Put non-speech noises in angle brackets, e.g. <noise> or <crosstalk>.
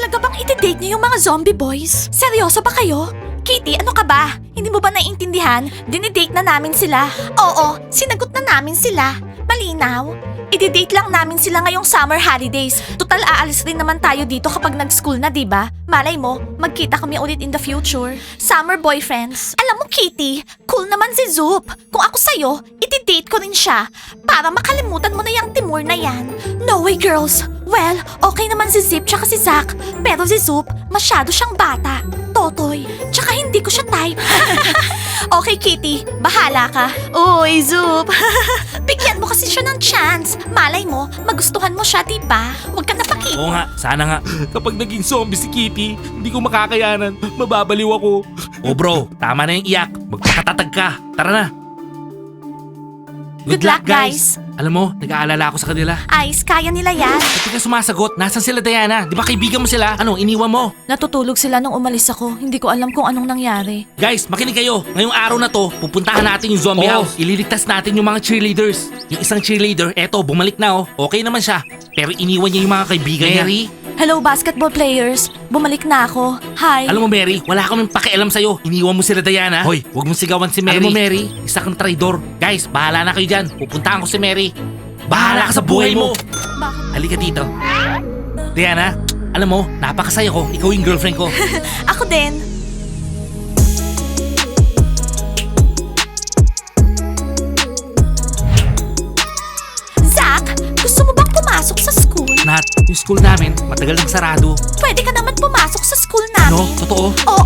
Talaga bang iti-date niyo yung mga zombie boys? Seryoso ba kayo? Kitty, ano ka ba? Hindi mo ba naiintindihan? Dinidate na namin sila. Oo, sinagot na namin sila. Malinaw. I-date lang namin sila ngayong summer holidays. Total aalis rin naman tayo dito kapag nag-school na, 'di ba? Malay mo, magkita kami ulit in the future. Summer boyfriends. Alam mo, Kitty, cool naman si Zoop. Kung ako sa'yo, iti-date ko rin siya para makalimutan mo na yung Timur na yan. No way, girls. Well, okay naman si Zip tsaka si Zack. Pero si Zoop, masyado siyang bata. Totoy. Tsaka hindi ko siya type. <laughs> okay, Kitty. Bahala ka. Uy, Zoop. <laughs> Bigyan mo kasi siya ng chance. Malay mo, magustuhan mo siya, diba? Huwag ka napakita. Oo nga, sana nga. <clears throat> Kapag naging zombie si Kitty, hindi ko makakayanan. Mababaliw ako. Oh bro, tama na yung iyak. Magpakatatag ka. Tara na. Good luck, guys. Alam mo, nag-aalala ako sa kanila. Ice, kaya nila yan. Di ka sumasagot? Nasaan sila Diana? Di ba kaibigan mo sila? Ano, iniwan mo? Natutulog sila nung umalis ako. Hindi ko alam kung anong nangyari. Guys, makinig kayo. Ngayong araw na to, pupuntahan natin yung zombie Oo. house. Ililigtas natin yung mga cheerleaders. Yung isang cheerleader, eto, bumalik na oh. Okay naman siya. Pero iniwan niya yung mga kaibigan niya. Mary? Hello, basketball players. Bumalik na ako. Hi. Alam mo Mary, wala kaming pakialam sa'yo. Iniwan mo sila Diana. Hoy, huwag mong sigawan si Mary. Alam mo, Mary, isa kang traidor. Guys, bahala na kayo dyan. Pupuntahan ko si Mary. Bahala ka sa buhay mo. Bakit? Halika dito. Diana, alam mo, napakasaya ko. Ikaw yung girlfriend ko. <laughs> Ako din. Zach, gusto mo bang pumasok sa school? Nat, yung school namin, matagal nang sarado. Pwede ka naman pumasok sa school namin. totoo. Oo,